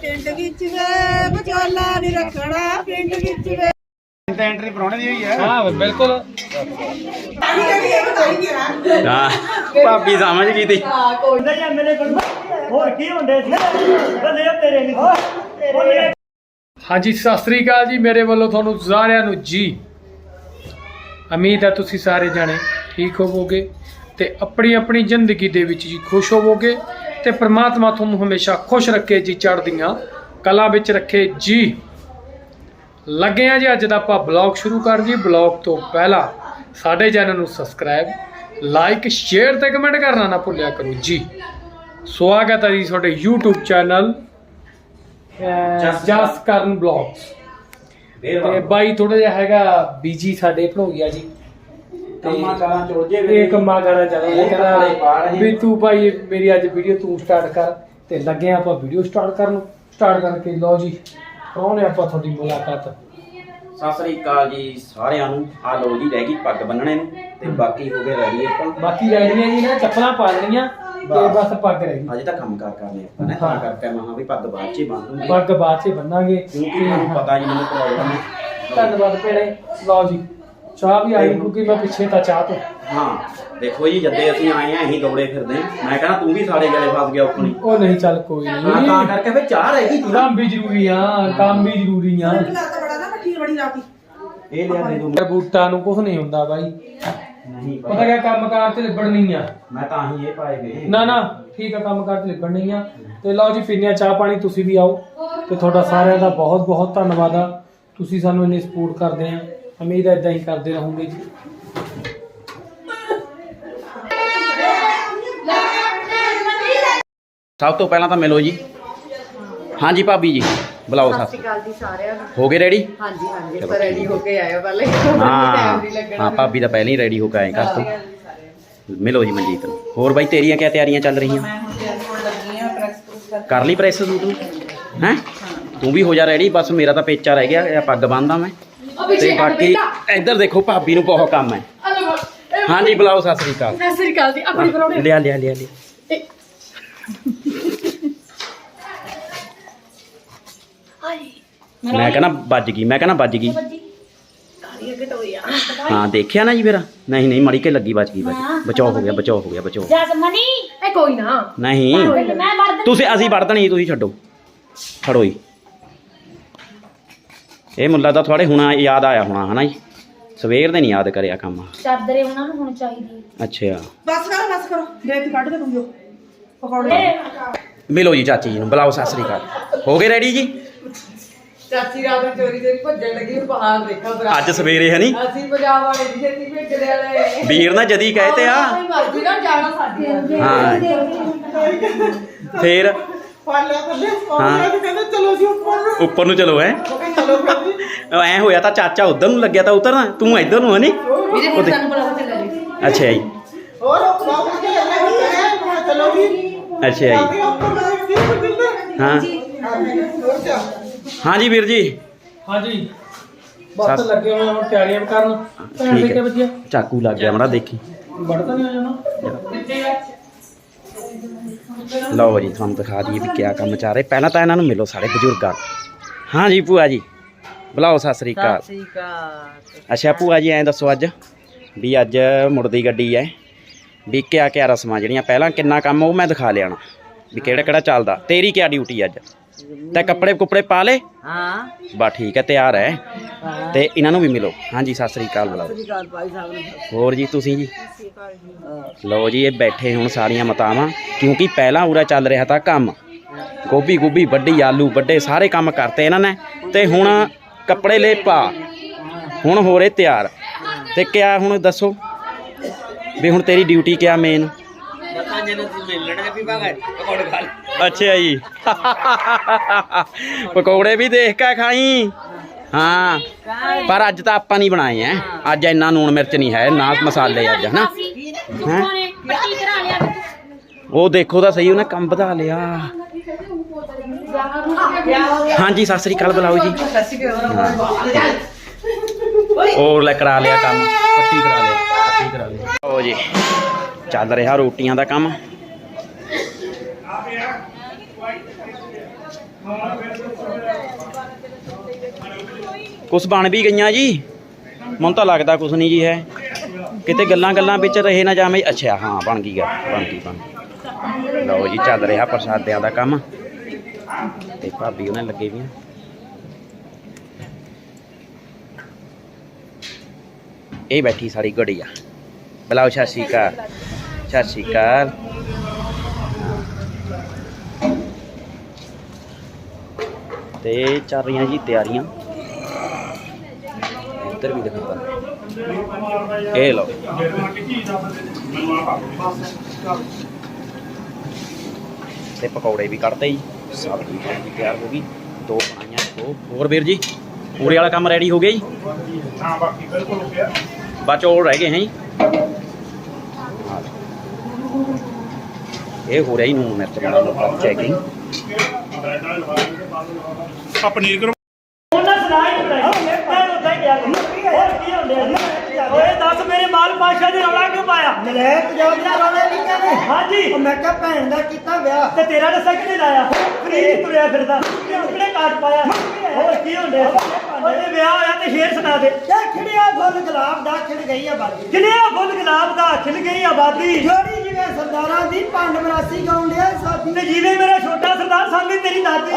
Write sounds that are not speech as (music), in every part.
ਟਿੰਡ ਵਿੱਚ ਵੇ ਵਿਚੋਲਾ ਨਹੀਂ ਰੱਖਣਾ ਪਿੰਡ ਵਿੱਚ ਵੇ। ਤਾਂ ਐਂਟਰੀ ਪਰਾਉਣੇ ਦੀ ਹੋਈ ਹੈ। ਹਾਂ ਬਿਲਕੁਲ। ਹਾਂ ਭਾਬੀ ਸਮਝ ਗਈ ਤੀ ਹੋਰ ਕੀ ਹੁੰਦੇ ਸੀ ਬੱਲੇ ਤੇਰੇ ਨਹੀਂ ਹਾਂਜੀ ਸਤਿ ਸ੍ਰੀ ਅਕਾਲ ਜੀ। ਮੇਰੇ ਵੱਲੋਂ ਤੁਹਾਨੂੰ ਸਾਰਿਆਂ ਨੂੰ ਜੀ। ਉਮੀਦ ਹੈ ਤੁਸੀਂ ਸਾਰੇ ਜਾਣੇ ਠੀਕ ਹੋਵੋਗੇ ਤੇ ਆਪਣੀ ਆਪਣੀ ਜ਼ਿੰਦਗੀ ਦੇ ਵਿੱਚ ਜੀ ਖੁਸ਼ ਹੋਵੋਗੇ। ਤੇ ਪ੍ਰਮਾਤਮਾ ਤੁਹਾਨੂੰ ਹਮੇਸ਼ਾ ਖੁਸ਼ ਰੱਖੇ ਜੀ ਚੜ੍ਹਦੀਆਂ ਕਲਾ ਵਿੱਚ ਰੱਖੇ ਜੀ। ਲੱਗੇ ਆ ਜੀ ਅੱਜ ਦਾ ਆਪਾਂ ਬਲੌਗ ਸ਼ੁਰੂ ਕਰ ਜੀ। ਬਲੌਗ ਤੋਂ ਪਹਿਲਾਂ ਸਾਡੇ ਚੈਨਲ ਨੂੰ ਸਬਸਕ੍ਰਾਈਬ ਲਾਈਕ ਸ਼ੇਅਰ ਤੇ ਕਮੈਂਟ ਕਰਨਾ ਨਾ ਭੁੱਲਿਆ ਕਰੋ ਜੀ। ਸਵਾਗਤ ਹੈ ਜੀ ਤੁਹਾਡੇ YouTube ਚੈਨਲ ਜਸ ਕਰਨ ਬਲੌਗਸ। ਤੇ ਬਾਈ ਥੋੜਾ ਜਿਹਾ ਹੈਗਾ ਬੀਜੀ ਸਾਡੇ ਭਣੋਈਆ ਜੀ। ਕੰਮਾਂ ਕਾਰਾਂ ਚ ਉਲਝੇ ਇਹ ਕੰਮਾਂ ਕਰਾਂ ਚੱਲ ਇਹ ਰਹੇ। ਵੀ ਤੂੰ ਭਾਈ ਮੇਰੀ ਅੱਜ ਵੀਡੀਓ ਤੂੰ ਸਟਾਰਟ ਕਰ ਤੇ ਲੱਗੇ ਆਪਾਂ ਵੀਡੀਓ ਸਟਾਰਟ ਕਰਨ ਸਟਾਰਟ ਕਰਕੇ ਲਓ ਜੀ ਕੌਣ ਆਪਾਂ ਤੁਹਾਡੀ ਮੁਲਾਕਾਤ? ਸਤਿ ਸ੍ਰੀ ਅਕਾਲ ਜੀ ਸਾਰਿਆਂ ਨੂੰ। ਆ ਲੋ ਜੀ ਰਹਿ ਗਈ ਪੱਗ ਬੰਨਣੇ ਨੂੰ ਤੇ ਬਾਕੀ ਹੋ ਗਏ ਰੈਡੀ ਆਪਾਂ। ਬਾਕੀ ਰਹਿਣੀਆਂ ਜੀ ਨਾ ਚੱਪਲਾਂ ਪਾ ਲੈਣੀਆਂ ਤੇ ਬਸ। ਪੱਗ ਰਹਿ ਗਈ। ਅਜੇ ਤਾਂ ਕੰਮ ਕਾਰ ਕਰਨੇ ਆਪਾਂ ਨੇ। ਹਾਂ। ਤਾਂ ਕਰਕੇ ਮਹਾਂ ਵੀ ਪੱਗ ਬਾਅਦ ਚ ਹੀ ਬੰਨ ਦੂੰਗੀ ਪੱਗ ਬਾਅਦ 'ਚ ਬੰਨਾਂਗੇ। ਕਿਉਂਕਿ ਤੁਹਾਨੂੰ ਪਤਾ ਜੀ ਮੈਨੂੰ ਪ੍ਰੋਬਲਮ ਹੈ। ਧੰਨਵਾਦ ਭੈਣੇ। ਲਓ ਜੀ ਚਾਹ ਵੀ ਆਈ ਕਿਉਂਕਿ ਮੈਂ ਪਿੱਛੇ ਤਾਂ ਚਾਹ ਤੋਂ ਹਾਂ ਦੇਖੋ ਜੀ ਜੱਦੇ ਅਸੀਂ ਆਏ ਆ ਅਸੀਂ ਦੌੜੇ ਫਿਰਦੇ ਆਂ। ਮੈਂ ਕਹਿੰਦਾ ਤੂੰ ਵੀ ਸਾਡੇ ਗਲੇ ਫਸ ਗਿਆ ਉਪਣੀ ਉਹ ਨਹੀਂ ਚੱਲ ਕੋਈ ਹਾਂ ਤਾਂ ਨਹੀਂ। ਕਰਕੇ ਫਿਰ ਚਾਹ ਰਹਿ ਗਈ ਕੰਮ ਵੀ ਜ਼ਰੂਰੀ ਆ ਕੰਮ ਵੀ ਜ਼ਰੂਰੀ ਆ। ਤਾਂ ਬੜਾ ਨਾ ਮੱਠੀ ਬੜੀ ਰਾਤੀ ਇਹ ਲਿਆ ਦੇ ਦੂੰ ਬੂਟਾਂ ਨੂੰ ਕੁਝ ਨਹੀਂ ਹੁੰਦਾ ਬਾਈ। ਨਹੀਂ ਪਤਾ ਕਿਆ ਕੰਮ ਕਾਰ ਤੇ ਲਿਬੜਨੀ ਆ। ਮੈਂ ਤਾਂ ਹੀ ਇਹ ਪਾਏ ਗਏ ਨਾ ਨਾ ਠੀਕ ਆ ਕੰਮ ਕਾਰ ਤੇ ਲਿਬੜਨੀ ਆ। ਤੇ ਲਓ ਜੀ ਪੀਨੇ ਆ ਚਾਹ ਪਾਣੀ ਤੁਸੀਂ ਵੀ ਆਓ। ਤੇ ਤੁਹਾਡਾ ਸਾਰਿਆਂ ਦਾ ਬਹੁਤ ਬਹੁਤ ਧੰਨਵਾਦ ਆ। ਤੁਸੀਂ ਸਾਨੂੰ ਇੰਨੀ ਸਪੋਰਟ ਕਰਦੇ ਆ। ਉਮੀਦ ਹੈ ਇਦਾਂ ਹੀ ਕਰਦੇ ਰਹੋਗੇ ਜੀ। ਸਭ ਤੋਂ ਪਹਿਲਾਂ ਤਾਂ ਮਿਲੋ ਜੀ। ਹਾਂਜੀ ਭਾਬੀ ਜੀ ਬੁਲਾਓ ਸਤਿ ਸੱਸ ਸ਼੍ਰੀ ਅਕਾਲ ਜੀ ਸਾਰਿਆਂ ਨੂੰ। ਹੋ ਗਏ ਰੈਡੀ ਹਾਂਜੀ ਹਾਂਜੀ ਪਰ ਰੈਡੀ ਹੋ। ਕੇ ਆਇਓ ਪਹਿਲੇ। ਹਾਂ ਹਾਂ ਭਾਬੀ ਤਾਂ ਪਹਿਲਾਂ ਹੀ ਰੈਡੀ ਹੋ ਕੇ ਆਏ ਘਰ ਤੋਂ। ਮਿਲੋ ਜੀ ਮਨਜੀਤ ਨੂੰ। ਹੋਰ ਬਾਈ ਤੇਰੀਆਂ ਕਿਆ ਤਿਆਰੀਆਂ ਚੱਲ ਰਹੀਆਂ? ਮੈਂ ਹੁਣ ਤਿਆਰੀ ਹੋਣ ਲੱਗੀ ਆ ਪ੍ਰੈਸ ਪ੍ਰੂਸ ਕਰ ਲਈ ਪ੍ਰੈਸ ਸੂਟ ਨੂੰ ਹੈ? ਤੂੰ ਵੀ ਹੋ ਜਾ ਰੈਡੀ ਬਸ ਮੇਰਾ ਤਾਂ ਪੇਚਾ ਰਹਿ ਗਿਆ ਇਹ ਪੱਗ ਬੰਨਦਾ ਮੈਂ। ਤੇ ਬਾਕੀ ਇੱਧਰ ਦੇਖੋ ਭਾਬੀ ਨੂੰ ਬਹੁਤ ਕੰਮ ਹੈ ਹਾਂਜੀ ਬੁਲਾਓ ਸਤਿ ਸ੍ਰੀ ਅਕਾਲ ਸਤਿ ਸ਼੍ਰੀ ਅਕਾਲ ਜੀ ਆਪਣੀ ਪਰੌਣੇ ਲਿਆ ਲਿਆ ਲਿਆ ਲਿਆ ਮੈਂ ਕਹਿੰਦਾ ਵੱਜ ਗਈ ਮੈਂ ਕਹਿੰਦਾ ਵੱਜ ਗਈ ਹਾਂ ਦੇਖਿਆ ਨਾ ਜੀ ਫਿਰ ਨਹੀਂ ਨਹੀਂ ਮੜੀ ਕੇ ਲੱਗੀ ਵੱਜ ਗਈ ਵੱਜ ਗਈ। ਬਚਾਓ ਹੋ ਗਿਆ ਬਚਾਓ ਹੋ ਗਿਆ ਬਚਾਓ ਜਸਮਨੀ ਇਹ ਕੋਈ ਨਾ ਨਹੀਂ ਮੈਂ ਮਰਦ ਤੁਸੀਂ ਅਸੀਂ ਵੜਦ ਨਹੀਂ ਤੁਸੀਂ ਛੱਡੋ ਫੜੋ ਜੀ ਇਹ ਮੁੱਲਾ ਦਾ ਤੁਹਾਡੇ ਹੁਣ ਯਾਦ ਆਇਆ ਹੋਣਾ ਹਨਾ ਜੀ? ਸਵੇਰ ਦੇ ਨਹੀਂ ਯਾਦ ਕਰਿਆ ਕੰਮ। ਚਾਦਰੇ ਉਹਨਾਂ ਨੂੰ ਹੁਣ ਚਾਹੀਦੀ ਅੱਛਾ। ਬਸ ਕਰੋ ਬਸ ਕਰੋ। ਦੇਖ ਕੱਢ ਕੇ ਦੂੰਗੀ ਪਕੌੜੇ ਮਿਲੋ ਜੀ ਚਾਚੀ ਜੀ ਨੂੰ ਬੁਲਾਓ ਸਤਿ ਸ੍ਰੀ ਅਕਾਲ। ਹੋ ਗਏ ਰੈਡੀ ਜੀ? ਚਾਚੀ ਰਾਤ ਨੂੰ ਚੋਰੀ ਚੋਰੀ ਭੱਜਣ ਲੱਗੀ ਬਾਹਰ ਦੇਖਾ ਬਰਾ ਅੱਜ ਸਵੇਰੇ ਹੈ ਨਹੀਂ ਅਸੀਂ ਪੰਜਾਬ ਵਾਲੇ ਦੀ ਛੇਤੀ ਭੇਜਦੇ ਵਾਲੇ ਵੀਰ ਨਾ ਜਦੀ ਕਹੇ ਤੇ ਆ। ਮਰਜ਼ੀ ਨਾਲ ਜਾਣਾ ਸਾਡੀ ਆ। ਹਾਂ। ਫੇਰ ਪਾਲਿਆ ਥੱਲੇ ਹਾਂ। ਆਉਂਦਾ ਤੇ ਕਹਿੰਦਾ ਚਲੋ ਜੀ ਉੱਪਰ ਨੂੰ। ਉੱਪਰ ਨੂੰ ਚਲੋ ਐ ਉਹ ਕਹਿੰਦਾ ਚਲੋ ਫਿਰ ਜੀ। ਐ ਹੋਇਆ ਤਾਂ ਚਾਚਾ ਉਧਰ ਨੂੰ ਲੱਗਿਆ ਤਾਂ ਉਤਰਨਾ ਤੂੰ ਇੱਧਰ ਨੂੰ ਹੈ ਨਹੀਂ ਵੀਰੇ ਹੁਣ ਸਾਨੂੰ ਬੁਲਾਓ ਤੇ ਲੈ ਜੀ। ਅੱਛਾ ਜੀ। ਹੋਰ ਬਾਬੂ ਜੀ। ਅੱਲਾ ਕੀ ਕਰੇ ਮੈਂ ਕਿਹਾ ਚਲੋ ਜੀ। ਅੱਛਾ ਜੀ। ਆਗੇ ਉੱਪਰ ਮੈਂ ਕੀ ਬਦਲਦਾ ਹਾਂ ਹੋਰ ਜਾ ਹਾਂਜੀ ਵੀਰ ਜੀ। ਹਾਂਜੀ। ਬਸ ਸੱਤ- ਲੱਗੇ ਹੋਏ ਹੁਣ ਤਿਆਰੀਆਂ ਕਰਨ। ਭੈਣ ਦੇ ਠੀਕ ਕੇ ਹੈ। ਵੱਜਿਆ। ਚਾਕੂ ਲੱਗ ਗਿਆ ਮੜਾ ਦੇਖੀ। ਵੜਦਾ ਨਹੀਂ ਆ? ਜਾਣਾ ਲਓ ਜੀ ਤੁਹਾਨੂੰ ਦਿਖਾ ਦਈਏ ਵੀ ਕਿਆ ਕੰਮ ਚੱਲ ਰਿਹਾ। ਪਹਿਲਾਂ ਤਾਂ ਇਹਨਾਂ ਨੂੰ ਮਿਲੋ ਸਾਰੇ ਬਜ਼ੁਰਗਾਂ। ਹਾਂਜੀ ਭੂਆ ਜੀ। ਬੁਲਾਓ ਸਤਿ ਸ੍ਰੀ ਅਕਾਲ। ਅੱਛਾ ਭੂਆ ਜੀ ਐਂ ਦੱਸੋ ਅੱਜ ਵੀ ਅੱਜ ਮੁੜਦੀ ਗੱਡੀ ਐ। ਵੀ ਕਿਆ ਕਿਆ ਰਸਮਾਂ ਜਿਹੜੀਆਂ ਪਹਿਲਾਂ ਕਿੰਨਾ ਕੰਮ ਉਹ ਮੈਂ ਦਿਖਾ ਲਿਆਣਾ ਵੀ ਕਿਹੜਾ ਕਿਹੜਾ ਚੱਲਦਾ। ਤੇਰੀ ਕਿਆ ਡਿਊਟੀ ਅੱਜ? ਤੇ ਕੱਪੜੇ ਕੁਪੜੇ ਪਾ ਲੇ ਹਾਂ। ਬਾ ਠੀਕ ਹੈ ਤਿਆਰ ਹੈ। ਤੇ ਇਹਨਾਂ ਨੂੰ ਵੀ ਮਿਲੋ। ਹਾਂਜੀ ਸਤਿ ਸ੍ਰੀ ਅਕਾਲ ਬੁਲਾਓ। ਗੱਲ ਭਾਈ ਸਾਹਿਬ ਨੂੰ। ਹੋਰ ਜੀ ਤੁਸੀਂ ਜੀ? ਲਓ ਜੀ ਇਹ ਬੈਠੇ ਹੁਣ ਸਾਰੀਆਂ ਮਤਾਵਾਂ। ਕਿਉਂਕਿ ਪਹਿਲਾਂ ਉਰਾ ਚੱਲ ਰਿਹਾ ਤਾਂ ਕੰਮ। ਗੋਭੀ ਗੋਭੀ ਵੱਡੀ ਆਲੂ ਵੱਡੇ ਸਾਰੇ ਕੰਮ ਕਰਤੇ ਇਹਨਾਂ ਨੇ। ਤੇ ਹੁਣ ਕੱਪੜੇ ਲੈ ਪਾ। ਹੁਣ ਹੋ ਰਹੇ ਤਿਆਰ। ਤੇ ਕਿਆ ਹੁਣ ਦੱਸੋ? ਵੀ ਹੁਣ ਤੇਰੀ ਡਿਊਟੀ ਕਿਆ ਮੇਨ ਅੱਛਾ ਜੀ। ਪਕੌੜੇ ਵੀ ਦੇਖ ਕੇ ਖਾਈ। ਹਾਂ, ਪਰ ਅੱਜ ਤਾਂ ਆਪਾਂ ਨਹੀਂ ਬਣਾਏ ਐ। ਅੱਜ ਇੰਨਾ ਨੂਣ ਮਿਰਚ ਨਹੀਂ ਹੈ, ਨਾ ਮਸਾਲੇ ਅੱਜ, ਹਨਾ? ਹੈਂ? ਉਹ ਦੇਖੋ ਤਾਂ ਸਹੀ, ਉਹਨੇ ਕੰਮ ਵਧਾ ਲਿਆ। ਹਾਂਜੀ, ਸਤਿ ਸ੍ਰੀ ਅਕਾਲ, ਬੁਲਾਓ ਜੀ। ਹੋਰ ਲੈ, ਕਰਾ ਲਿਆ ਕੰਮ। ਪੱਟੀ ਕਰਾ ਲਿਆ ਪੱਟੀ ਕਰਾ ਲਿਆ। ਉਹ ਜੀ, ਚੱਲ ਰਿਹਾ ਰੋਟੀਆਂ ਦਾ ਕੰਮ। ਕੁਛ ਬਣ ਵੀ ਗਈਆਂ ਜੀ। ਮੈਨੂੰ ਤਾਂ ਲੱਗਦਾ ਕੁਛ ਨਹੀਂ ਜੀ ਹੈ। ਕਿਤੇ ਗੱਲਾਂ ਗੱਲਾਂ ਵਿੱਚ ਰਹੇ ਨਾ ਜਾਵੇਂ। ਅੱਛਾ, ਹਾਂ, ਬਣ ਗਈ ਗੱਲ, ਬਣ ਗਈ ਬਣ ਗਈ। ਲਓ ਜੀ, ਚੱਲ ਰਿਹਾ ਪ੍ਰਸ਼ਾਦਿਆਂ ਦਾ ਕੰਮ। ਤੇ ਭਾਬੀ ਉਹਨੇ ਲੱਗੇ ਵੀ ਆ। ਇਹ ਬੈਠੀ ਸਾਡੀ ਗੜੀਆ। ਬੁਲਾਓ, ਸਤਿ ਸ਼੍ਰੀ ਅਕਾਲ। ਸਤਿ ਸ਼੍ਰੀ ਅਕਾਲ। ਤੇ ਚੱਲ ਰਹੀਆਂ ਜੀ ਤਿਆਰੀਆਂ। ਇੱਧਰ ਵੀ ਦਿਖਾਉਂਦਾ ਇਹ ਲਓ। ਤੇ ਪਕੌੜੇ ਵੀ ਕੱਢਤੇ ਜੀ। ਸਬਜ਼ੀ ਬਣ ਤਿਆਰ ਹੋ ਗਈ। ਦੋ ਬਣਾਈਆਂ ਦੋ। ਹੋਰ ਵੀਰ ਜੀ, ਪੂਰੇ ਵਾਲਾ ਕੰਮ ਰੈਡੀ ਹੋ ਗਿਆ ਜੀ? ਹਾਂ ਬਾਕੀ ਬਿਲਕੁਲ ਹੋ ਗਿਆ ਬਸ ਚੌਲ ਰਹਿ ਗਏ ਹੈ ਜੀ। ਇਹ ਹੋ ਰਿਹਾ ਜੀ ਨੂਨ, ਮਿਰਚ ਵਾਲਾ ਨੰਬਰ ਚੈਕਿੰਗ। ਆ ਪਨੀਰ ਕਰੋ ਉਹਨਾਂ ਸੁਣਾਈ ਨਹੀਂ ਬਣਾਈ ਮੈਂ ਉੱਥੇ ਗਿਆ ਹੋਰ ਕੀ ਹੁੰਦੇ ਆ ਓਏ ਦੱਸ ਮੇਰੇ ਮਾਲ ਪਾਸ਼ਾ ਦੇ ਰੌਲਾ ਕਿਉਂ ਪਾਇਆ? ਨਲਾਇਕ ਜੋਗਿਆ ਰੋਲੇ ਨਹੀਂ ਕਹਿੰਦੇ। ਹਾਂਜੀ। ਉਹ ਮੈਂ ਕਿਹਾ ਭੈਣ ਦਾ ਕੀਤਾ ਵਿਆਹ। ਤੇ ਤੇਰਾ ਦੱਸਿਆ ਕਿਹਨੇ ਲਾਇਆ? ਫਰੀ ਤੁਰਿਆ ਫਿਰਦਾ। ਕਿਹੜੇ ਕਾਟ ਪਾਇਆ। ਹੋਰ ਕੀ ਹੁੰਦੇ ਉਹਦੇ ਵਿਆਹ ਹੋਇਆ ਤੇ ਸ਼ੇਰ ਸੁਣਾ ਦੇ। ਕਿਆ ਖਿੜਿਆ ਫੁੱਲ ਗੁਲਾਬ ਦਾ ਖਿੜ ਗਈ ਆ ਬਾਗੀ। ਕਿਹੜਿਆ ਫੁੱਲ ਗੁਲਾਬ ਦਾ ਖਿਲ ਗਈ ਆਬਾਦੀ ਜੋੜੀ ਜਿਵੇਂ ਸਰਦਾਰਾਂ ਦੀ ਪੰਡ ਮਰਾਸੀ ਗਾਉਂਦਿਆ ਸਾਥੀ ਤੇ ਜਿਵੇਂ ਮੇਰਾ ਛੋਟਾ ਸਰਦਾਰ ਸਾਹਮਣੇ ਤੇਰੀ ਦਾਦੀ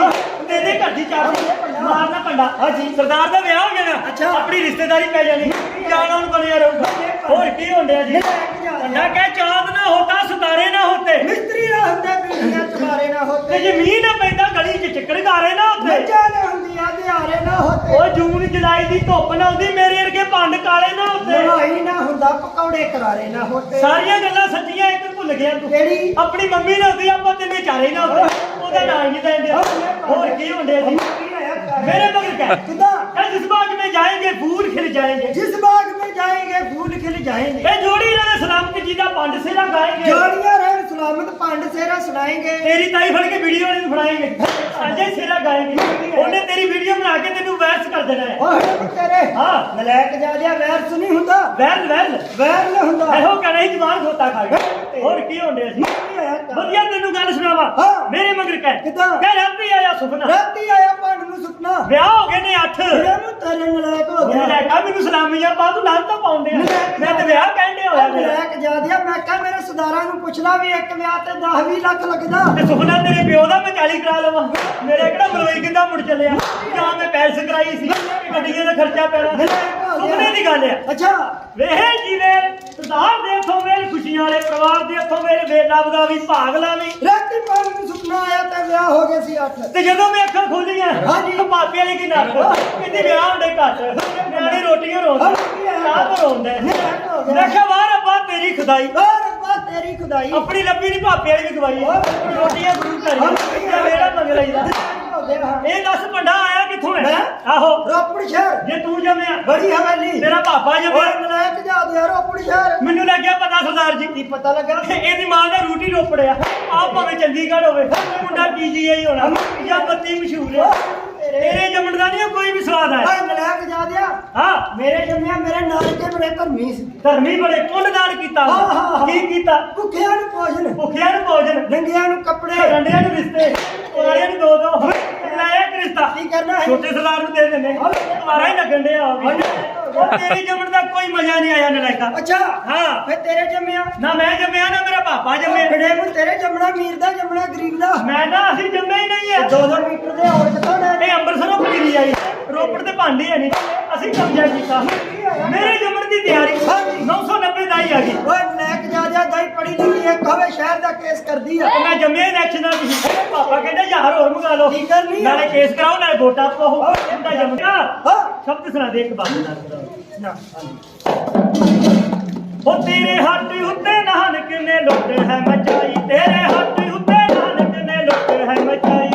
ਤੇ ਇਹਦੇ ਘਰ ਦੀ ਚਾਬੀ ਮਾਰਨਾ ਪੰਡਾ ਹਾਂਜੀ। ਸਰਦਾਰ ਦਾ ਵਿਆਹ ਹੋ ਜਾਣਾ ਅੱਛਾ। ਆਪਣੀ ਰਿਸ਼ਤੇਦਾਰੀ ਪੈ ਜਾਣੀ। ਜਾਣਨ ਬਣਿਆ ਰਹੂਗਾ ਹੋਰ ਕੀ ਹੁੰਦਿਆ ਜੀ? ਨਾ ਕਹੇ ਚਾਂਦ ਨਾ ਹੁੰਦਾ ਸਿਤਾਰੇ ਨਾ ਹੁੰਦੇ ਮਿਸਤਰੀ ਨਾ ਹੁੰਦੇ ਬਿਜਲੀਆਂ ਚਮਾਰੇ ਨਾ ਹੁੰਦੇ ਤੇ ਜ਼ਮੀਨ ਨਾ ਪੈਂਦਾ ਗਲੀ 'ਚ ਚੱਕਰਦਾਰੇ ਨਾ ਹੁੰਦੇ ਮੱਝਾਂ ਨਾ ਹੁੰਦੀਆਂ ਦਿਹਾਰੇ ਨਾ ਹੁੰਦੇ ਉਹ ਜੂਨ ਜੁਲਾਈ ਦੀ ਧੁੱਪ ਨਾ ਹੁੰਦੀ ਮੇਰੇ ਵਰਗੇ ਭੰਡ ਕਾਲੇ ਨਾ ਹੁੰਦੇ ਲੜਾਈ ਨਾ ਹੁੰਦਾ ਪਕੌੜੇ ਕਰਾਰੇ ਨਾ ਹੁੰਦੇ ਸਾਰੀਆਂ ਗੱਲਾਂ ਸੱਚੀਆਂ ਇੱਕ ਭੁੱਲ ਗਿਆ ਤੂੰ। ਕਿਹੜੀ? ਆਪਣੀ ਮੰਮੀ ਨਾਲ ਹੁੰਦੀ ਆਪਾਂ ਤਿੰਨੇ ਚਾਰੇ ਨਾ ਹੁੰਦੇ। ਉਹਦਾ ਨਾਂ ਹੀ ਨਹੀਂ ਲੈਂਦੇ। ਹੋਰ ਕੀ ਹੁੰਦੇ ਸੀ ਮੇਰੇ ਮਗਰ ਕਹਿ। ਕਿਦਾਂ? है जिस बाग में जाएंगे फूल खिल जाएंगे जिस बाग में जाएंगे फूल खिल जाएंगे ए जोड़ी रहे सलामत जी का पंड सेरा गाएंगे जोड़ियां रहे सलामत पांड सेरा सुनाएंगे तेरी ताई फड़ के वीडियो नहीं बनाएंगे अजय सेरा गाएंगे ਉਹਨੇ ਤੇਰੀ ਵੀਡੀਓ ਬਣਾ ਕੇ ਤੈਨੂੰ ਵਾਇਰਸ ਕਰ ਦੇਣਾ ਹੈ ਓਏ ਤੇਰੇ ਹਾਂ ਨਲਾਇਕ ਜਾ ਜਾ ਵੈਰ ਸੁਣੀ ਹੁੰਦਾ ਵੈਲ ਵੈਲ ਵੈਰ ਨਾ ਹੁੰਦਾ ਇਹੋ ਕਹਿਣਾ ਹੀ ਜਵਾਨ ਖੋਤਾ ਖਾ ਗਿਆ ਹੋਰ ਕੀ ਹੁੰਦੇ ਸੀ ਕੀ ਆਇਆ ਤਾਂ? ਵਧੀਆ ਤੈਨੂੰ ਗੱਲ ਸੁਣਾਵਾ ਹਾਂ। ਮੇਰੇ ਮਗਰ ਕਹਿ ਕਿੱਦਾਂ? ਕਹਿ ਰਾਤੀ ਆਇਆ ਸੁਪਨਾ ਰਾਤੀ ਆਇਆ ਪੰਡ ਨੂੰ ਵਿਆਹ ਹੋ ਗਏ ਨੇ ਅੱਠ। ਤੇਰੇ ਨੂੰ ਤੇਰੇ ਨਲਾਇਕ ਹੋ ਗਿਆ ਲੈ ਕਾ ਮੈਨੂੰ ਸਲਾਮੀਆਂ ਪਾ ਤੂੰ ਨਾਲ ਤਾਂ ਪਾਉਂਦੇ ਆ। ਨਲਾਇਕ ਮੈਂ ਤੇ ਵਿਆਹ ਕਹਿੰਦੇ ਹੋਇਆ ਨਲਾਇਕ ਜਾ ਦਿਆ ਮੈਂ ਕਿਹਾ ਮੇਰੇ ਸਰਦਾਰਾਂ ਨੂੰ ਪੁੱਛ ਲਾ ਵੀ ਇੱਕ ਵਿਆਹ ਤੇ 10 20 ਲੱਖ ਲੱਗਦਾ। ਤੇ ਸੁਪਨਾ ਤੇਰੇ ਪਿਓ ਦਾ ਮੈਂ 40 ਕਰਾ ਲਵਾਂ। ਮੇਰੇ ਕਿਹੜਾ ਮਲੋਈ ਕਿੰਦਾ ਮੁੜ ਚੱਲਿਆ। ਜਾਂ ਮੈਂ ਪੈਲਸ ਕਰਾਈ ਸੀ ਗੱਡੀਆਂ ਦਾ ਖਰਚਾ ਪੈਣਾ। ਸੁਪਨੇ ਦੀ ਗੱਲ ਆ। ਅੱਛਾ। ਵੇਹੇ ਜੀਵੇ ਸਰਦਾਰ ਦੇ ਇੱਥੋਂ ਵੇਲ ਖੁਸ਼ੀਆਂ ਵਾਲੇ ਪਰਿਵਾਰ ਦੇ ਇੱਥੋਂ ਵੇਲ ਵੇਲਾ ਵੀ ਭਾਗ ਲਾਵੀ ਰਾਤੀ ਪੰਡ ਨੂੰ ਸੁਪਨਾ ਆਇਆ ਤੇ ਵਿਆਹ ਹੋ ਗਿਆ ਸੀ ਅੱਠ। ਤੇ ਜਦੋਂ ਮੈਂ ਅੱਖਾਂ ਖੋਲੀਆਂ ਹਾਂਜੀ। ਪਾਪੇ ਵਾਲੀ ਕੀ ਨੱਕ ਕਹਿੰਦੀ ਵਿਆਹ ਹੁੰਦੇ ਘੱਟ। ਨਿਆਣੇ ਰੋਟੀਆਂ ਰੋਂਦੇ ਤੋਂ ਰੋਂਦੇ। ਨਲਾਇਕ ਹੋ ਗਿਆ ਮੈਂ ਕਿਹਾ ਵਾਹ ਰੱਬਾ ਤੇਰੀ ਖੁਦਾਈ। ਓ ਰੱਬਾ ਤੇਰੀ ਖੁਦਾਈ। ਆਪਣੀ ਲੱਭੀ ਨਹੀਂ ਭਾਪੇ ਵਾਲੀ ਵੀ ਖਵਾਈ। ਆਪਣੀ ਰੋਟੀਆਂ ਜ਼ਰੂਰ ਕਰੀ ਵੇੜਾ ਮੰਗ ਲਈਦਾ ਹੋ ਹਾਂ। ਇਹ ਦੱਸ ਭੰਡਾ ਆਇਆ ਕਿੱਥੋਂ ਹੈ? ਮੈਂ? ਆਹੋ। ਰੋਪੜ ਸ਼ਹਿਰ। ਜੇ ਤੂੰ ਜੰਮਿਆ। ਬੜੀ ਹਵੇਲੀ। ਤੇਰਾ ਪਾਪਾ ਓਏ ਜੰਮਿਆ ਨਲਾਇਕ ਜਾ ਦਿਆ ਰੋਪੜ ਸ਼ਹਿਰ। ਮੈਨੂੰ ਲੱਗਿਆ ਪਤਾ ਸਰਦਾਰ ਜੀ। ਕੀ ਪਤਾ ਲੱਗਾ ਇਹਦੀ ਮਾਂ ਦਾ ਰੂਟੀ ਰੋਪੜਿਆ। ਆ ਭਾਵੇਂ ਚੰਡੀਗੜ੍ਹ ਹੋਵੇ ਮੁੰਡਾ ਪੀਜੀਆਈ ਹੋਣਾ? ਜਾਂ ਬੱਤੀ ਮਸ਼ਹੂਰ ਹੈ। ਤੇਰੇ ਜੰਮਣ ਦਾ ਨਹੀਂ ਕੋਈ ਵੀ ਸਵਾਦ ਆਇਆ। ਓਏ ਨਲਾਇਕ ਜਾ ਦਿਆ। ਹਾਂ। ਮੇਰੇ ਜੰਮਿਆ ਮੇਰੇ ਨਾਨਕੇ ਬੜੇ ਧਰਮੀ ਸੀ। ਧਰਮੀ ਬੜੇ ਪੁੰਨਦਾਨ ਕੀਤਾ। ਹਾਂ, ਹਾਂ, ਹਾਂ। ਕੀ ਕੀਤਾ? ਭੁੱਖਿਆਂ ਨੂੰ ਭੋਜਨ ਭੁੱਖਿਆਂ ਨੂੰ ਭੋਜਨ ਨੰਗਿਆਂ ਨੂੰ ਕੱਪੜੇ। ਰੰਡਿਆਂ ਨੂੰ ਰਿਸ਼ਤੇ। ਪੁਰਾਣਿਆਂ ਨੂੰ ਦੋ ਦੋ ਲਾਇਆ ਇੱਕ ਰਿਸ਼ਤਾ ਕੀ ਕਰਨਾ ਹੈ ਛੋਟੇ ਸਰਦਾਰ ਨੂੰ ਦੇ ਦਿੰਦੇ ਤੁਹਾਰਾ ਹੀ ਲੱਗਣ ਡਿਆ ਆ ਵੀ। ਉਹ ਤੇਰੇ ਜੰਮਣ ਦਾ ਕੋਈ ਮਜ਼ਾ ਨਹੀਂ ਆਇਆ ਨਲਾਇਕਾ ਅੱਛਾ। ਹਾਂ। ਫੇ ਤੇਰੇ ਜੰਮਿਆ? ਨਾ ਮੈਂ ਜੰਮਿਆ ਨਾ ਮੇਰਾ ਪਾਪਾ ਜੰਮਿਆ। ਬੜੇ ਨੂੰ ਤੇਰੇ ਜੰਮਣਾ ਮੀਰ ਦਾ ਜੰਮਣਾ ਗਰੀਬ ਦਾ? ਮੈਂ ਨਾ ਅਸੀਂ ਜੰਮੇ ਹੀ ਨਹੀਂ ਆ। 200 ਮੀਟਰ ਦੇ ਹੋਰ ਕਿੱਥੋਂ ਲੈ ਇਹ ਅੰਮ੍ਰਿਤਸਰੋਂ ਪਨੀਰੀ ਆਈ। ਰੋਪੜ ਤੇ ਭਾਂਡੇ ਆ ਨਹੀਂ। ਅਸੀਂ ਕਬਜ਼ਾ ਕੀਤਾ। ਮੇਰੇ ਜੰਮਣ ਦੀ ਤਿਆਰੀ। 990 ਕੇਸ ਕਰਦੀ ਆ। ਮੈਂ ਜੰਮਿਆ ਇਲੈਕਸ਼ਨਾਂ ਵਿੱਚ ਪਾਪਾ ਕਹਿੰਦਾ ਯਾਰ ਹੋਰ ਮੰਗਾ ਲਓ। ਕੀ ਕਰਨੀ ਆ? ਨਾਲੇ ਕੇਸ ਕਰਾਓ ਨਾਲੇ ਵੋਟਾਂ ਪਾਓ। ਕਹਿੰਦਾ ਜੰਮਿਆ ਹਾਂ। ਸ਼ਬਦ ਸੁਣਾ ਦੇ ਇੱਕ ਬਾਤ ਨਾਲ ਹੋ ਤੇਰੇ ਹੱਥ ਉੱਤੇ ਨਾਨਕ ਨੇ ਲੁੱਟ ਹੈ ਮਚਾਈ। ਤੇਰੇ ਹੱਥ ਉੱਤੇ ਨਾਨਕ ਨੇ ਲੁੱਟ ਹੈ ਮਚਾਈ।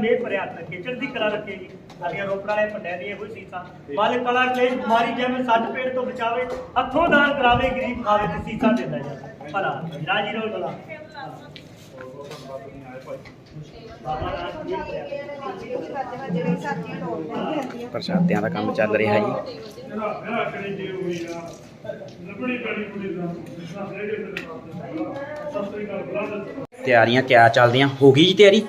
ਨਾਨਕ ਭਰਿਆ ਰੱਖੇ, ਚੜ੍ਹਦੀ ਕਲਾ ਰੱਖੇ ਜੀ। ਸਾਡੀਆਂ ਰੋਪੜਾਂ ਵਾਲੇ ਪੰਡਿਆਂ ਦੀਆਂ ਸੀਸਾਂ ਮਾਲਕ ਕਲਾ ਕਲੇਸ਼, ਬਿਮਾਰੀ ਜਿਵੇਂ ਸੱਟ ਪੇਟ ਤੋਂ ਬਚਾਵੇ, ਹੱਥੋਂ ਦਾਨ ਕਰਾਵੇ, ਗਰੀਬ ਖਾਵੇ ਤੇ ਸੀਸਾਂ ਦਿੰਦਾ ਜੀ ਭਲਾ, ਰਾਜੀ ਰੋਲ ਭਲਾ। ਪ੍ਰਸ਼ਾਦਿਆਂ ਦਾ ਕੰਮ ਚੱਲ ਰਿਹਾ ਜੀ। ਤਿਆਰੀਆਂ ਕਿਆ ਚੱਲਦੀਆਂ? ਹੋ ਗਈ ਜੀ ਤਿਆਰੀ?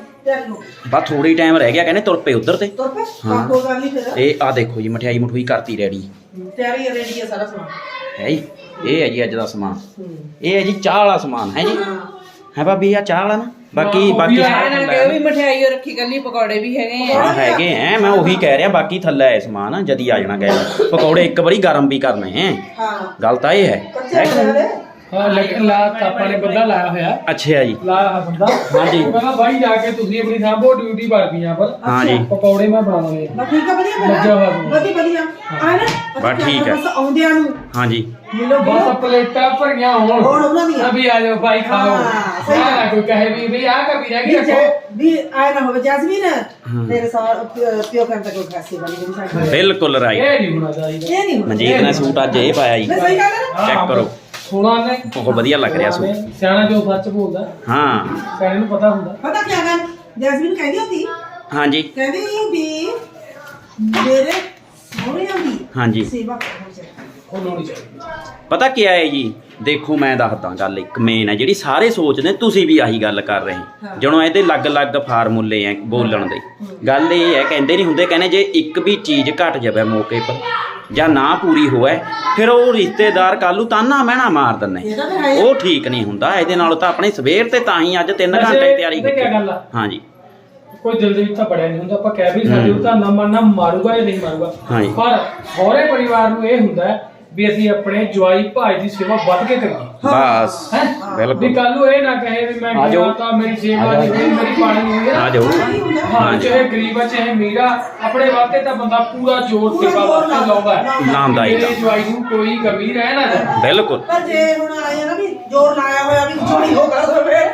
ਬਸ ਥੋੜੀ ਟਾਈਮ ਰਹਿ ਗਿਆ ਕਹਿੰਦੇ ਤੁਰ ਪਏ ਉਧਰ ਤੇ ਤੁਰ ਪਏ ਹਾਂ। ਕੋਈ ਗੱਲ ਨਹੀਂ ਫਿਰ ਇਹ ਆ ਦੇਖੋ ਜੀ ਮਠਿਆਈ ਮਠੂਈ ਕਰਤੀ ਰੈਡੀ ਤਿਆਰੀ ਰੈਡੀ ਹੈ ਸਾਰਾ ਸਮਾਨ ਹੈ ਜੀ ਇਹ ਹੈ ਜੀ ਅੱਜ ਦਾ ਸਮਾਨ ਇਹ ਹੈ ਜੀ ਚਾਹ ਵਾਲਾ ਸਮਾਨ ਹੈ ਜੀ ਹੈ ਭਾਬੀ ਆ ਚਾਹ ਵਾਲਾ ਨਾ ਬਾਕੀ ਉਹ ਵੀ ਬਾਕੀ ਆ, ਸਾਰਾ ਇਹਨਾਂ ਥੱਲੇ ਨੇ ਵੀ ਮਠਿਆਈ ਰੱਖੀ ਕੱਲੀ ਪਕੌੜੇ ਵੀ ਹੈਗੇ ਆ ਹਾਂ ਹੈਗੇ ਐ ਮੈਂ ਉਹੀ ਕਹਿ ਰਿਹਾ ਬਾਕੀ ਥੱਲੇ ਹੈ ਸਮਾਨ ਜਦੀ ਆ ਜਾਣਾ ਗਏ ਪਕੌੜੇ ਇੱਕ ਵਾਰੀ ਗਰਮ ਵੀ ਕਰਨੇ ਹੈ ਹਾਂ ਗੱਲ ਤਾਂ ਇਹ ਹੈ ਕੱਚੇ ਹੈ ਕਿ ਨਹੀਂ? ਪਕੌੜੇ ਹਾਂ ਲੱਗ ਲਾ ਕਾਪਾ ਨੇ ਬੰਦਾ ਲਾਇਆ ਹੋਇਆ। ਅੱਛਾ ਜੀ। ਲਾਇਆ ਹੋਇਆ ਬੰਦਾ। ਹਾਂਜੀ। ਉਹ ਕਹਿੰਦਾ ਬਾਈ ਜਾ ਕੇ ਤੁਸੀਂ ਆਪਣੀ ਸਾਂਭੋ ਡਿਊਟੀ ਕਰ ਗਈਆਂ ਪਰ ਹਾਂ ਜੀ। ਪਕੌੜੇ ਮੈਂ ਬਣਾਉਣੇ ਆ ਬਸ ਠੀਕ ਆ ਵਧੀਆ ਲੱਗਿਆ ਹੋਇਆ। ਤੂੰ। ਵਧੀਆ। ਵਧੀਆ ਆ ਨਾ? ਬਸ ਠੀਕ ਹੈ। ਬਸ ਆਉਂਦਿਆਂ ਨੂੰ। ਹਾਂਜੀ ਮਿਲੋ ਬਸ ਪਲੇਟਾਂ ਭਰੀਆਂ ਹੋਣ। ਹੋਣ ਉਹਨਾਂ ਦੀਆਂ। ਅਭੀ ਆ ਜਾਓ ਭਾਈ ਖਾਓ ਹਾਂ, ਸਹੀ ਨਾ ਕੋਈ ਕਹੇ ਵੀ ਵੀ ਆ ਕਭੀ ਰਹਿ ਗਈ ਰੱਖੋ ਵੀ ਆਏ ਨਾ ਹੋਵੇ ਜੈਸਮੀਨ ਤੇਰੇ ਸਾਰ ਪਿਓ ਕਰਨ ਤੱਕ ਕੋਈ ਖਾਸੀ ਸਾਡੀ ਬਿਲਕੁਲ ਰਾਈਟ ਇਹ ਨਹੀਂ ਹੋਣਾ ਚਾਹੀਦਾ। ਇਹ ਨਹੀਂ ਹੋਣਾ ਮਨਜੀਤ ਨੇ ਸੂਟ ਅੱਜ ਇਹ ਪਾਇਆ ਜੀ। ਮੈਂ ਸਹੀ ਗੱਲ ਹੈ ਨਾ। ਚੈੱਕ ਕਰੋ। ਸੋਨਾ ਨੇ। ਬਹੁਤ ਵਧੀਆ ਲੱਗ ਰਿਹਾ ਸੂਟ ਸਿਆਣਾ ਜੋ ਸੱਚ ਬੋਲਦਾ। ਹਾਂ। ਸਿਆਣੇ ਨੂੰ ਪਤਾ ਹੁੰਦਾ। ਪਤਾ ਕੀ ਗੱਲ? ਜੈਸਮੀਨ ਕਹਿੰਦੀ ਹੁੰਦੀ? ਹਾਂਜੀ। ਕਹਿੰਦੀ ਵੀ ਮੇਰੇ ਸੋਹਣਿਆਂ ਦੀ ਹਾਂਜੀ। ਸੇਵਾ ਕਰਨੀ ਚਾਹੀਦੀ। ਉਹ ਲੋੜੀ ਚਾਹੀਦੀ। ਪਤਾ ਕੀ ਹੈ ਜੀ? ਦੇਖੋ ਮੈਂ ਦੱਸਦਾ ਗੱਲ ਇੱਕ ਮੇਨ ਹੈ ਜਿਹੜੀ ਸਾਰੇ ਸੋਚਦੇ ਤੁਸੀਂ ਵੀ ਆਹੀ ਗੱਲ ਕਰ ਰਹੇ ਜਦੋਂ ਇਹਦੇ ਅਲੱਗ-ਅਲੱਗ ਫਾਰਮੂਲੇ ਆ ਬੋਲਣ ਦੇ। ਗੱਲ ਇਹ ਹੈ ਕਹਿੰਦੇ ਨਹੀਂ ਹੁੰਦੇ ਕਹਿੰਦੇ ਜੇ ਇੱਕ ਵੀ ਚੀਜ਼ ਘਟ ਜਾਵੇ ਮੌਕੇ ਪਰ ਜਾਂ ਨਾ ਪੂਰੀ ਹੋਵੇ ਫਿਰ ਉਹ ਰਿਸ਼ਤੇਦਾਰ ਕੱਲੂ ਤਾਨਾ ਮਹਿਣਾ ਮਾਰ ਤਾਂ ਹੈ ਉਹ ਠੀਕ ਨਹੀਂ ਹੁੰਦਾ ਇਹਦੇ ਨਾਲ ਤਾਂ ਆਪਣੇ ਸਵੇਰ ਤੇ ਤਾਂ ਹੀ ਅੱਜ 3 ਵੈਸੇ ਘੰਟੇ ਤਿਆਰੀ ਕੀਤੀ? ਹਾਂਜੀ। ਕੋਈ ਦਿਲ ਦੇ ਵਿੱਚ ਤਾਂ ਬੜਿਆ ਨਹੀਂ ਹੁੰਦਾ ਆਪਾਂ ਕਹਿ ਵੀ ਸਕਦੇ ਉਹ ਤਾਂ ਨਾ ਮੰਨਣਾ ਮਾਰੂਗਾ ਜਾਂ ਨਹੀਂ ਮਾਰੂਗਾ। ਪਰ ਸਹੁਰੇ ਪਰਿਵਾਰ ਨੂੰ ਇਹ ਹੁੰਦਾ ਹੈ ਵੀ ਅਸੀਂ ਆਪਣੇ ਜਵਾਈ ਭਾਈ ਦੀ ਸੇਵਾ ਵੱਧ ਕੇ ਕਰੀਏ। ਬਸ। ਹੈ? ਬਿਲਕੁਲ। ਵੀ ਕੱਲ ਨੂੰ ਇਹ ਨਾ ਕਹੇ ਵੀ ਮੈਂ ਆ ਜਾਓ। ਗਿਆ ਤਾਂ ਮੇਰੀ ਸੇਵਾ ਨਹੀਂ ਹੋਈ ਮੇਰੀ ਪਾਣੀ ਨਹੀਂ ਹੋਈ ਆ ਜਾਓ ਹਾਂ ਚਾਹੇ ਗਰੀਬ ਆ ਚਾਹੇ ਅਮੀਰ ਆ ਆਪਣੇ ਵਾਸਤੇ ਤਾਂ ਬੰਦਾ ਪੂਰਾ ਜੋਰ ਸੇਵਾ ਵਾਸਤੇ ਲਾਉਂਦਾ। ਹੈ ਲਾਉਂਦਾ ਹੀ। ਮੇਰੇ ਜਵਾਈ ਨੂੰ ਕੋਈ ਕਮੀ ਰਹਿ ਨਾ ਜਾਏ। ਬਿਲਕੁਲ। ਪਰ ਜੇ ਹੁਣ ਆਏ ਆ ਨਾ ਵੀ ਜੋਰ ਲਾਇਆ ਹੋਇਆ ਵੀ ਚੋਰੀ ਹੋ ਗਿਆ ਫਿਰ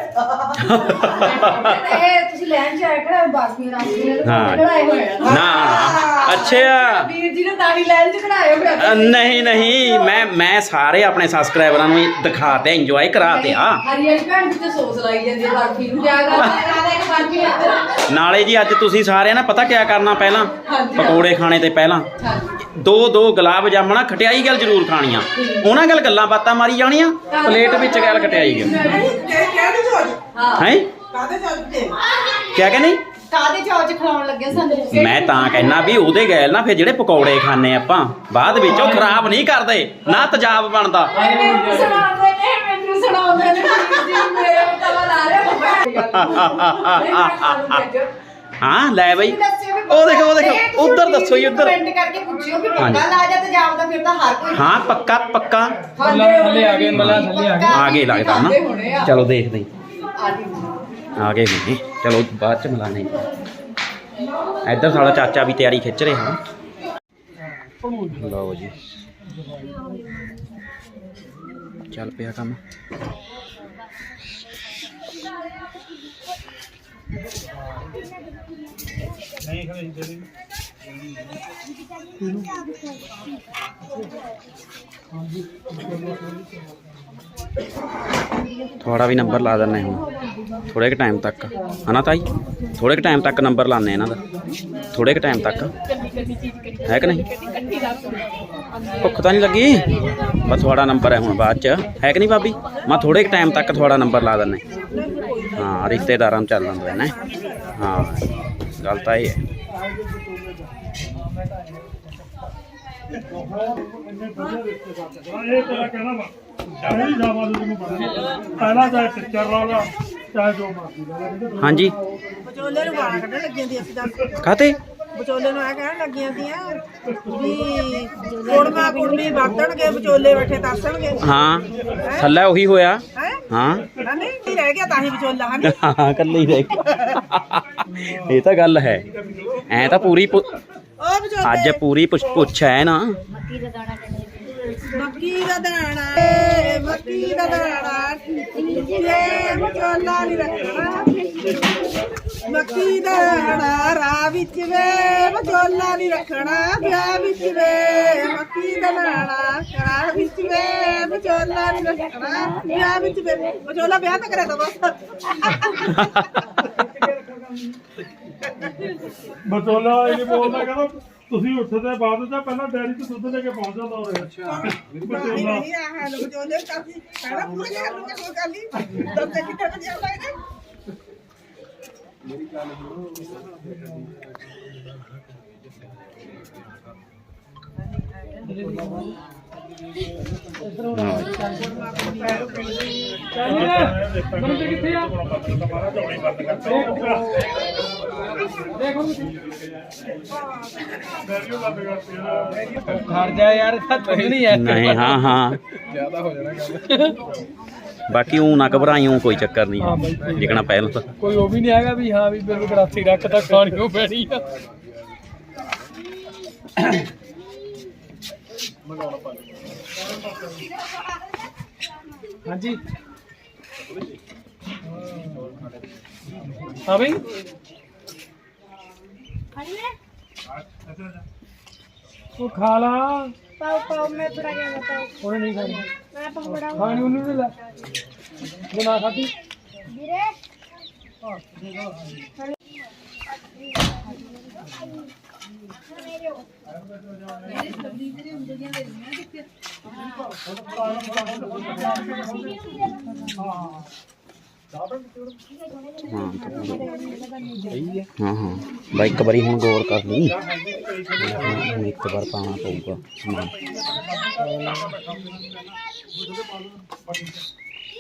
ਇਹ ਤੁਸੀਂ ਲੈਣ ਚ ਆਇਆ ਕਿਹੜਾ ਬਾਸਮੀ ਰਾਸਮੀ ਨੇ ਹਾਂ। ਕਢਾਏ ਹੋਏ ਆ। ਨਾ ਨਾ ਅੱਛਾ ਵੀਰ ਜੀ ਨੇ ਤਾਂ ਹੀ ਲੈਣ ਚ ਕਢਾਏ ਹੋਏ ਅ, ਆ ਨਹੀਂ ਨਹੀਂ ਮੈਂ ਮੈਂ ਸਾਰੇ ਆਪਣੇ ਸਬਸਕ੍ਰਾਈਬਰਾਂ ਨੂੰ ਦਿਖਾਤੇ ਇੰਜੋਏ ਕਰਾਤੇ ਆ। ਹਰੀ ਵਾਲੀ ਭੈਣ ਜੀ ਤੇ ਸੋਸ ਲਾਈ ਜਾਂਦੀ ਹੈ ਬਰਫੀ ਨੂੰ। ਕਿਆ ਕਰਦਾ ਇੱਕ ਬਰਫੀ ਇੱਧਰ। ਨਾਲੇ ਜੀ ਅੱਜ ਤੁਸੀਂ ਸਾਰਿਆਂ ਨੇ ਪਤਾ ਕਿਆ ਕਰਨਾ ਪਹਿਲਾਂ? ਹਾਂਜੀ। ਪਕੌੜੇ ਖਾਣੇ ਤੇ ਪਹਿਲਾਂ। ਦੋ ਦੋ ਗੁਲਾਬ ਜਾਮਣਾ ਖਟਿਆਈ ਗੱਲ ਜ਼ਰੂਰ ਖਾਣੀਆਂ। ਉਹਨਾਂ ਗੱਲ ਗੱਲਾਂ ਬਾਤਾਂ ਮਾਰੀ ਜਾਣੀਆਂ? ਪਲੇਟ ਵਿੱਚ ਗੱਲ ਖਟਿਆਈ ਗੱਲ ਨਹੀਂ ਕਹਿ ਕਹਿ ਨਹੀਂ ਜੋਜ ਹੈ। ਕਾਦੇ ਤੇ? ਕਿਆ ਕਹਿੰਦੇ? ਕਾਦੇ ਚੌਚ ਖਿਲਾਉਣ ਲੱਗੇ ਸਾਨੂੰ? ਮੈਂ ਤਾਂ ਕਹਿਣਾ ਵੀ ਉਹਦੇ ਗੈਲ ਨਾ ਫਿਰ ਜਿਹੜੇ ਪਕੌੜੇ ਖਾਣੇ ਆਪਾਂ ਬਾਅਦ ਵਿੱਚ ਉਹ ਖਰਾਬ ਨਹੀਂ ਕਰਦੇ ਨਾ ਤੇਜ਼ਾਬ ਬਣਦਾ। ਮੈਨੂੰ ਸੁਣਾਉਂਦੇ ਨੇ ਮੈਨੂੰ ਸੁਣਾਉਂਦੇ ਨੇ ਵੀਰ ਜੀ ਮੇਰੇ ਤਵਾ ਲਾ ਰਿਹਾ ਹਾਂ ਲੈ ਬਈ। ਉਹ ਦੇਖੋ ਉਹ ਦੇਖੋ ਉਧਰ ਦੱਸੋ ਜੀ ਉਧਰ। ਕਮੈਂਟ ਕਰਕੇ ਪੁੱਛਿਓ ਵੀ ਹਾਂਜੀ। ਪੱਕਾ ਲਾ ਜਾ ਤੇ ਜਾਵਦਾ ਫਿਰ ਤਾਂ ਹਰ ਕੋਈ ਹਾਂ ਪੱਕਾ ਪੱਕਾ। ਥੱਲੇ ਆ ਗਏ ਮੱਲਾ ਥੱਲੇ ਆ ਗਏ। ਆ ਗਏ ਲੱਗਦਾ ਨਾ। ਚਲੋ ਦੇਖਦੇ। ਆ ਗਏ। ਆ ਗਏ ਵੀ ਚਲੋ, ਬਾਅਦ ਚ ਮਿਲਾਨੇ ਇੱਧਰ ਸਾਡਾ ਚਾਚਾ ਵੀ ਤਿਆਰੀ ਖਿੱਚ ਰਿਹਾ। ਲਓ ਜੀ। ਚੱਲ ਪਿਆ ਕੰਮ। ਨਹੀਂ ਖੜੇ ਥੋੜਾ ਵੀ ਨੰਬਰ ਲਾ ਦਿੰਨੇ ਹੁਣ ਥੋੜੇ ਕੁ ਟਾਈਮ ਤੱਕ ਹਨਾ ਤਾਈ ਥੋੜੇ ਕੁ ਟਾਈਮ ਤੱਕ ਨੰਬਰ ਲਾਣੇ ਇਹਨਾਂ ਦਾ ਥੋੜੇ ਕੁ ਟਾਈਮ ਤੱਕ ਹੈ ਕਿ ਨਹੀਂ ਭੁੱਖ ਤਾਂ ਨਹੀਂ ਲੱਗੀ ਬਸ ਥੋੜਾ ਨੰਬਰ ਹੈ ਹੁਣ ਬਾਅਦ ਚ ਹੈ ਕਿ ਨਹੀਂ ਭਾਬੀ ਮੈਂ ਥੋੜੇ ਕੁ ਟਾਈਮ ਤੱਕ ਥੋੜਾ ਨੰਬਰ ਲਾ ਦਿੰਨੇ ਹਾਂ ਰਿਸ਼ਤੇਦਾਰਾਂ ਨੂੰ ਚੱਲਣ ਦੋ ਨਾ ਹਾਂ ਗੱਲ ਤਾਂ ਇਹ ਹੈ ਇਹ ਤੇਰਾ ਕਹਿਣਾ ਵਾ ਚਾਹੇ ਜਾਵਾ ਤੈਨੂੰ ਪਤਾ ਪਹਿਲਾਂ ਚਾਹੇ ਟਿੱਚਰ ਲਾ ਲਾ ਚਾਹੇ ਜੋ ਮਰਜ਼ੀ ਲਾ ਲਾ ਠੀਕ ਹੈ ਵਿਚੋਲੇ ਨੂੰ ਗਾਲਾਂ ਕੱਢਣ ਲੱਗੀਆਂ ਦੀ ਅਸੀਂ ਤਾਂ। ਕਾਤੇ ਵਿਚੋਲੇ ਨੂੰ ਆ ਕਹਿਣ ਲੱਗੀਆਂ ਦੀਆਂ ਵੀ ਕੁੜਮਾ ਕੁੜਮੀ ਵਰਤਣਗੇ ਵਿਚੋਲੇ ਬੈਠੇ ਤਰਸਣਗੇ। ਹਾਂ ਥੱਲੇ ਉਹੀ ਹੋਇਆ। ਹੈ? ਹਾਂ। ਨਹੀਂ ਨਹੀਂ ਰਹਿ ਗਿਆ ਤਾਂ ਹੀ ਵਿਚੋਲਾ ਹਨ ਹਾਂ ਕੱਲੇ ਹੀ ਰਹਿ ਗਏ। ਇਹ ਤਾਂ ਗੱਲ ਹੈ। ਐ ਤਾਂ ਪੂਰੀ ਪੁ- ਅੱਜ ਪੂਰੀ ਪੁੱਛ ਪੁੱਛ ਹੈ ਨਾ। ਮੱਕੀ ਦਾ ਦਾਣਾ ਮੱਕੀ ਦਾ ਦਾਣਾ ਨਹੀਂ ਰੱਖਣਾ। ਮੱਕੀ ਦਾ ਦਾਣਾ ਰਾਹ ਵਿੱਚ ਵੇ ਵਿਚੋਲਾ ਨਹੀਂ ਰੱਖਣਾ। ਵਿਆਹ ਵਿੱਚ ਵੇ ਮੱਕੀ ਦਾ ਦਾਣਾ ਰਾਹ ਵਿੱਚ ਵੇ ਵਿਚੋਲਾ ਨਹੀਂ ਰੱਖਣਾ। ਵਿਆਹ ਵਿੱਚ ਵੇ ਵਿਚੋਲਾ ਵਿਆਹ ਤਾਂ ਕਰੇ ਤਾਂ ਬਸ। ਬਚੋਲਾ ਇਹ ਨੀ ਬੋਲਦਾ ਕਹਿੰਦਾ ਤੁਸੀਂ ਉੱਠਦੇ ਬਾਅਦ ਜਾਂ ਪਹਿਲਾਂ ਡੈਰੀ ਚ ਦੁੱਧ ਲੈ ਕੇ ਪਹੁੰਚ ਜਾਂਦਾ ਹੋਰੇ ਬਚੋਲਾ। ਨਹੀਂ ਆ ਹਾਲ ਵਿਚੋਲੇ ਕਾਫੀ ਕਹਿਣਾ ਪੂਰੇ ਕਰ ਲੂਗਾ ਕੋਈ ਗੱਲ ਨਹੀਂ। ਦੱਸੇ ਕਿੱਥੇ ਵਜੇ ਆਉਂਦਾ ਇਹਨੇ ਬੰਦੇ ਕਿੱਥੇ ਆ ਖੜ ਜਾ ਯਾਰ ਤਾਂ ਕੁਝ ਨਹੀਂ ਹੈ। ਨਹੀਂ ਹਾਂ ਹਾਂ। ਬਾਕੀ ਉਹ ਨਾ ਘਬਰਾਈਓ ਕੋਈ ਚੱਕਰ ਹਾਂ। ਨਹੀਂ ਲਿਖਣਾ ਪਹਿਲਾਂ। ਤਾਂ ਕੋਈ ਉਹ ਵੀ ਨਹੀਂ ਹੈਗਾ ਵੀ ਹਾਂ ਵੀ ਬਿਲਕੁਲ ਗਰਾਤੀ ਰੱਖ ਤਾਂ ਖਾਣੀ ਉਹ ਪੈਣੀ ਆ। (coughs) हाँ जी। हाँ भाई। वो खा ला। पाव पाव मैं थोड़ा क्या बताऊँ? उन्हें नहीं खानी मैं पाव बड़ा हूँ खानी उन्हें ला। वो ना खाती। धीरे। हाँ। ਹਾਂ ਹਾਂ। ਬਾਈ ਇੱਕ ਵਾਰੀ ਹੁਣ ਗੌਰ ਕਰ ਲਈ। ਹੁਣ ਇੱਕ ਵਾਰ ਪਾਣਾ ਪਊਗਾ ਸਮਾਨ।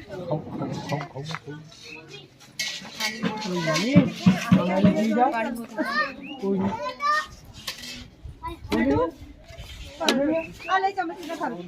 không không không không ਕੋਈ ਨਹੀਂ ਮਾਂ ਜੀ। ਦਾ ਕੋਈ ਨਹੀਂ ਆ ਲੈ ਚਮਚ ਦਾ ਖਾ ਲਓ